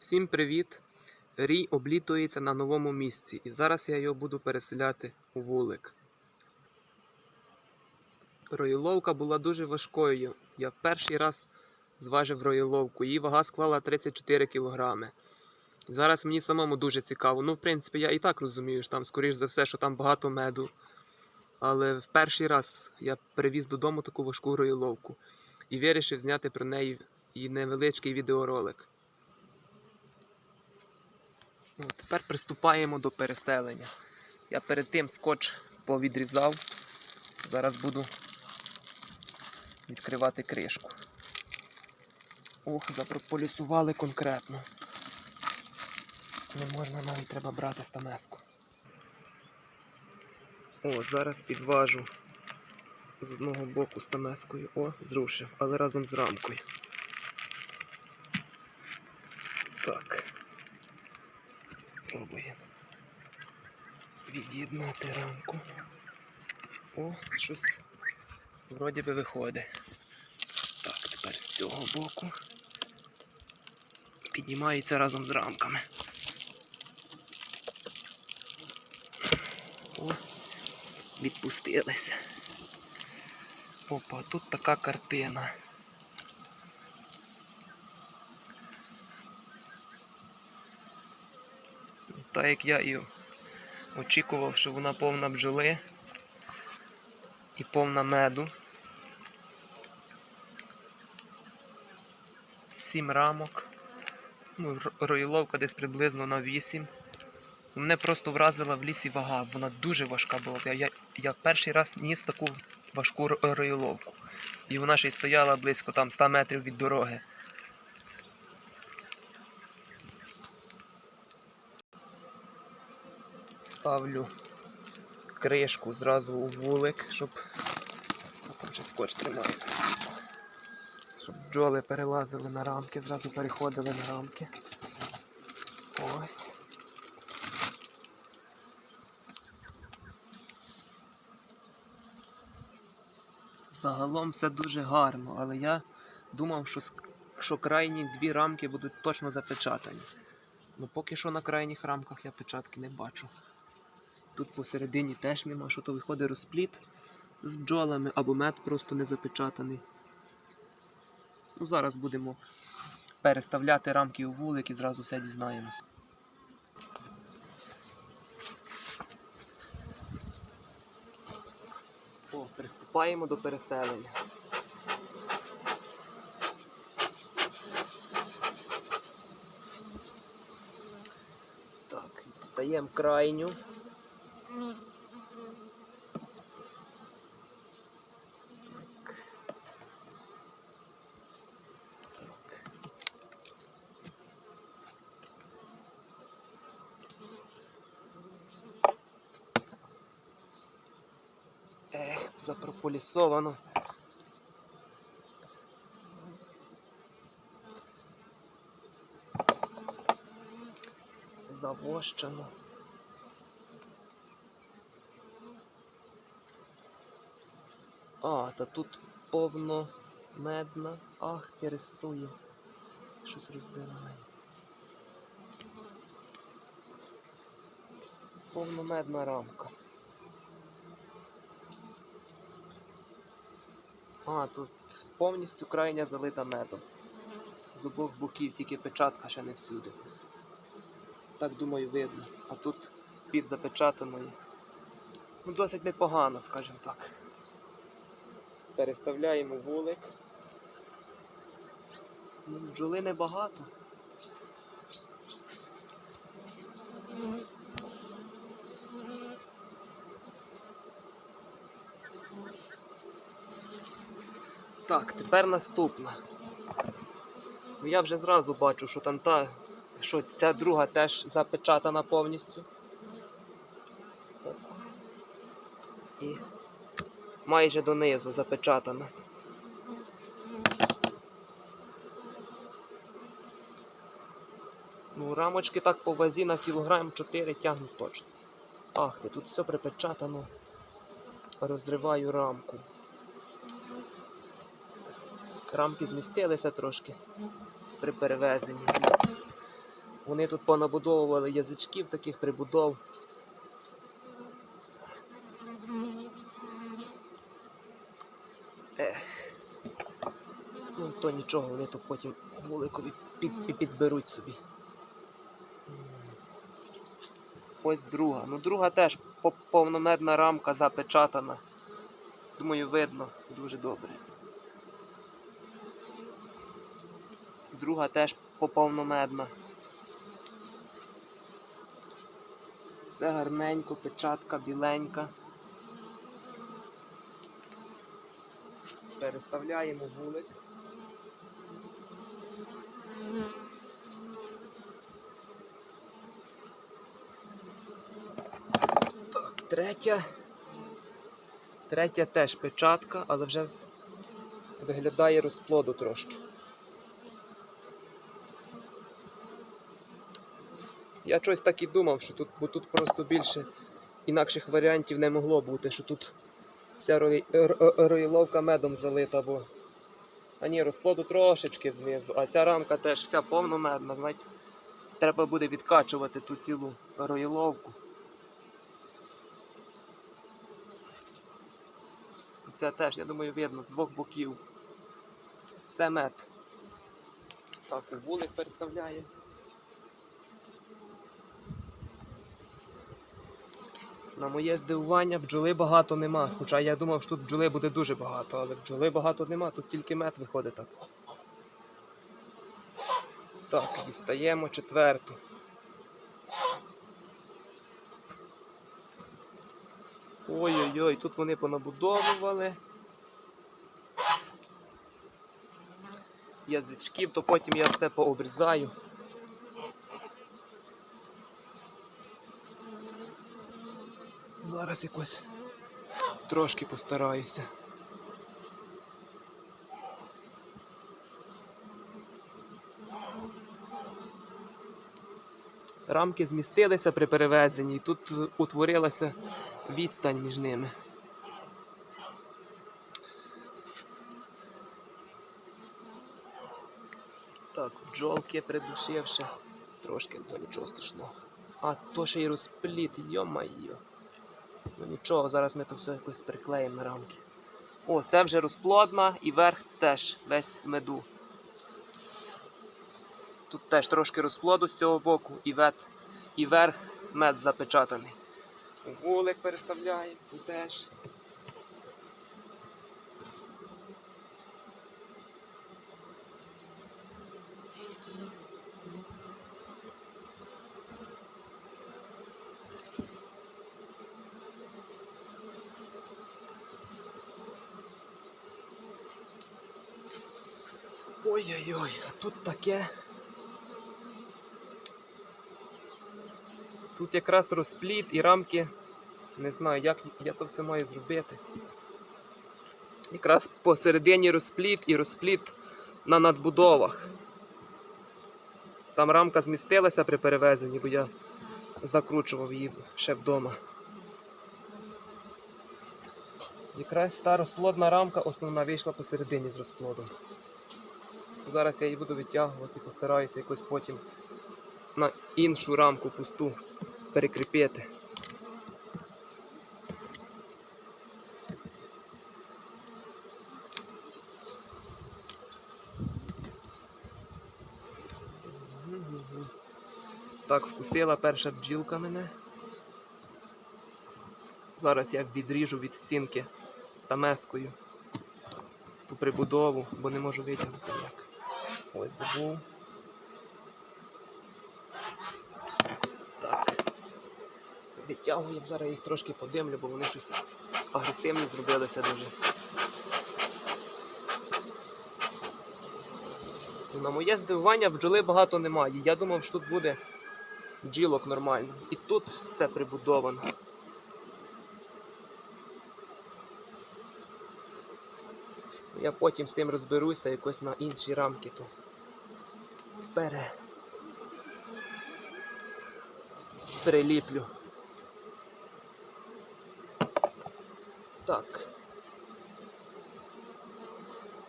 Всім привіт! Рій облітується на новому місці, і зараз я його буду переселяти у вулик. Роїловка була дуже важкою. Я перший раз зважив роїловку. Її вага склала 34 кг. Зараз мені самому дуже цікаво. Ну, в принципі, я і так розумію, що там, скоріш за все, що там багато меду. Але в перший раз я привіз додому таку важку роїловку і вирішив зняти про неї і невеличкий відеоролик. Тепер приступаємо до переселення. Я перед тим скотч повідрізав. Зараз буду відкривати кришку. Ох, запрополісували конкретно. Не можна навіть треба брати стамеску. О, зараз підважу з одного боку стамескою. О, зрушив, але разом з рамкою. Так. Пробуємо. Від'єднати рамку. О, щось вроді би виходить. Так, тепер з цього боку. Піднімається разом з рамками. О, відпустилися. Опа, тут така картина. Так як я і очікував, що вона повна бджоли і повна меду. Сім рамок. Ну, роїловка десь приблизно на 8. Мене просто вразила в лісі вага. Вона дуже важка була. Я, я, я перший раз ніс таку важку ро- роїловку. І вона ще й стояла близько там 100 метрів від дороги. Ставлю кришку зразу у вулик, щоб. Там ще скотч тримає. Щоб бджоли перелазили на рамки, зразу переходили на рамки. Ось. Загалом все дуже гарно, але я думав, що, що крайні дві рамки будуть точно запечатані. Ну поки що на крайніх рамках я печатки не бачу. Тут посередині теж нема, що то виходить розпліт з бджолами або мед просто не запечатаний. Ну, зараз будемо переставляти рамки у вулик і зразу все дізнаємось. О, приступаємо до переселення. Так, дістаємо крайню. Ех, запрополісовано. Завощено. А, та тут повно медна. Ах, ти рисує. Щось роздирає. Повномедна рамка. А, тут повністю крайня залита медом. З обох боків, тільки печатка ще не всюди. Так думаю, видно. А тут пів запечатаної. Ну, досить непогано, скажімо так. Переставляємо вулик. Ну, бджоли небагато. Так, тепер наступна. Ну я вже зразу бачу, що там та, що ця друга теж запечатана повністю. Оп. І майже донизу запечатана. Ну, рамочки так по вазі на кілограм 4 тягнуть точно. Ах ти, тут все припечатано. Розриваю рамку. Рамки змістилися трошки при перевезенні. Вони тут понабудовували язичків таких прибудов. Ех. Ну, то нічого, вони тут потім вуликові під, під, підберуть собі. Ось друга. Ну, друга теж по- повномедна рамка запечатана. Думаю, видно дуже добре. Друга теж поповномедна. Все гарненько, печатка біленька. Переставляємо вулик. Третя. Третя теж печатка, але вже виглядає розплоду трошки. Я щось так і думав, що тут, бо тут просто більше інакших варіантів не могло бути, що тут вся рої- р- р- роїловка медом залита, бо. А ні, розплоду трошечки знизу, а ця рамка теж вся повномедна, знаєте. Треба буде відкачувати ту цілу роїловку. Це теж, я думаю, видно з двох боків. Все мед. Так, вулик переставляємо. На моє здивування, бджоли багато нема. Хоча я думав, що тут бджоли буде дуже багато, але бджоли багато нема, тут тільки мед виходить так. Так, дістаємо четверту. Ой-ой-ой, тут вони понабудовували. Язичків, то потім я все пообрізаю. Зараз якось трошки постараюся. Рамки змістилися при перевезенні, і тут утворилася відстань між ними. Так, бджолки придушивши. Трошки, то нічого страшного. А то ще й розпліт, йо-майо. Ну нічого, зараз ми то все якось приклеїмо рамки. О, це вже розплодна і верх теж весь меду. Тут теж трошки розплоду з цього боку і, вет, і верх мед запечатаний. Вулик переставляємо, тут теж. Ой-ой-ой, а тут таке. Тут якраз розпліт і рамки. Не знаю, як я то все маю зробити. Якраз посередині розпліт і розпліт на надбудовах. Там рамка змістилася при перевезенні, бо я закручував її ще вдома. Якраз та розплодна рамка основна вийшла посередині з розплодом. Зараз я її буду витягувати, постараюся якось потім на іншу рамку пусту перекріпити. Так, вкусила перша бджілка мене. Зараз я відріжу від стінки стамескою ту прибудову, бо не можу витягнути ніяк. Ось добув. Так. Відтягуємо, зараз їх трошки подимлю, бо вони щось агресивні зробилися дуже. На моє здивування бджоли багато немає. Я думав, що тут буде бджілок нормально. І тут все прибудовано. Я потім з тим розберуся якось на інші рамки, то пере... переліплю. Так.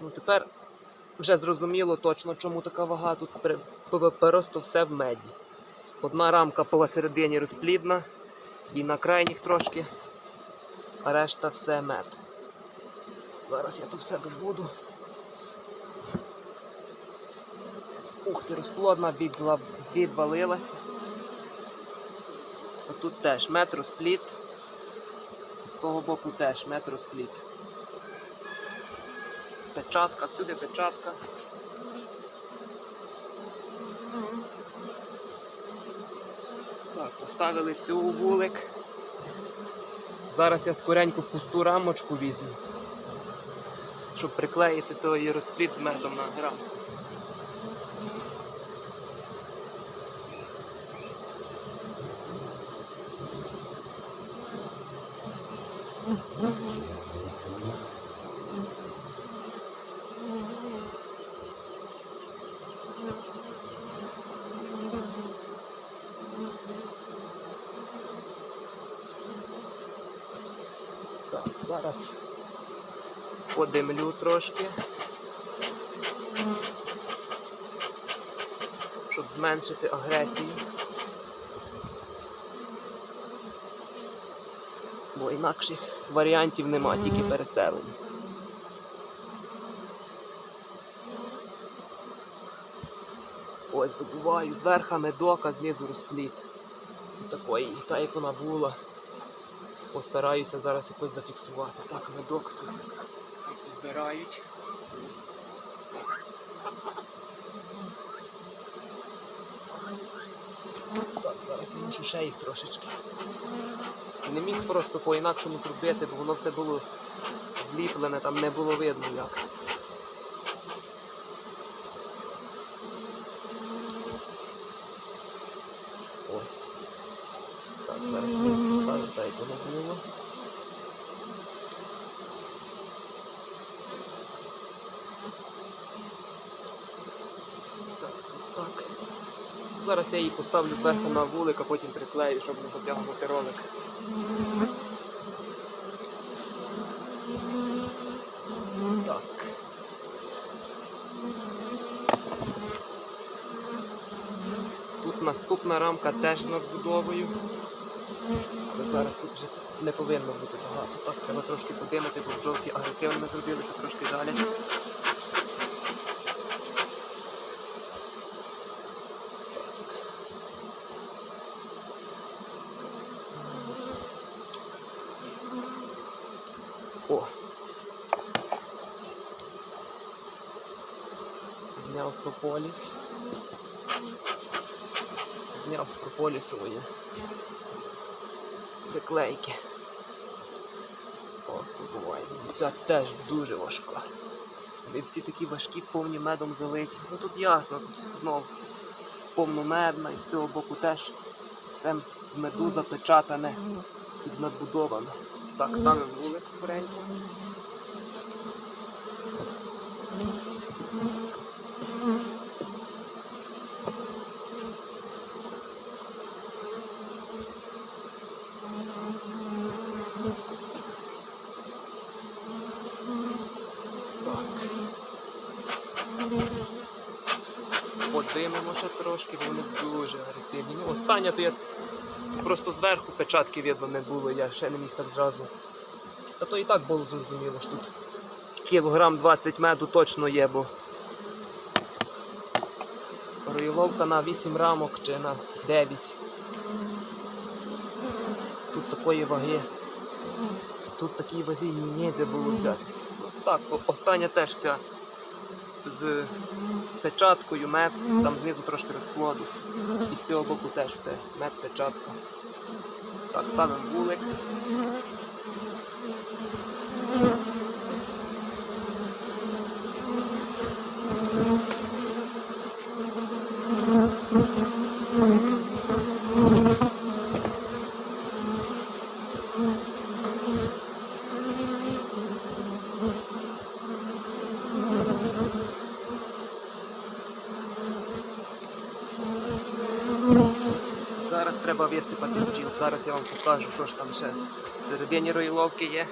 Ну тепер вже зрозуміло точно, чому така вага. Тут просто все в меді. Одна рамка посередині розплідна і на крайніх трошки, а решта все мед. Зараз я то все добуду. Ух ти, розплодна відвалилася. А тут теж мед розпліт. З того боку теж мед розпліт. Печатка, всюди печатка. Так, поставили цю вулик. Зараз я скоренько пусту рамочку візьму, щоб приклеїти той розпліт з медом на рамку. Зараз подимлю трошки. Щоб зменшити агресію. Бо інакших варіантів нема, тільки переселення. Ось добуваю зверху медок, а знизу розпліт. Такої, та як вона була. Постараюся зараз якось зафіксувати. Так, медок тут збирають. Так, зараз мушу ще їх трошечки. Не міг просто по-інакшому зробити, бо воно все було зліплене, там не було видно як. Ось. Так, зараз ми поставимо так, як воно було. Так, тут так. Зараз я її поставлю зверху на вулик, а потім приклею, щоб не затягнути ролик. Так. Тут наступна рамка теж з надбудовою. Але зараз тут вже не повинно бути багато. Так, треба трошки подимати, бо бджолки агресивними зробилися, трошки жалять. О! Зняв прополіс. Зняв з прополісової приклейки. О, буває. Ця теж дуже важка. Вони всі такі важкі, повні медом залиті. Ну тут ясно, тут знов повномедна і з цього боку теж все в меду запечатане і знадбудоване. Так, ставимо вулик скоренько. Так. Ще трошки, бо вони дуже агресивні. Ну, остання то я просто зверху печатки видно не було, я ще не міг так зразу. Та то і так було зрозуміло, що тут кілограм 20 меду точно є, бо роїловка на 8 рамок чи на 9. Тут такої ваги. Тут такій вазі ніде було взятися. Так, остання теж вся з печаткою, мед, там знизу трошки розплоду. І з цього боку теж все. Мед, печатка. Так, ставимо вулик. Зараз треба висипати бджіл. Зараз я вам покажу, що ж там ще середині роїловки є.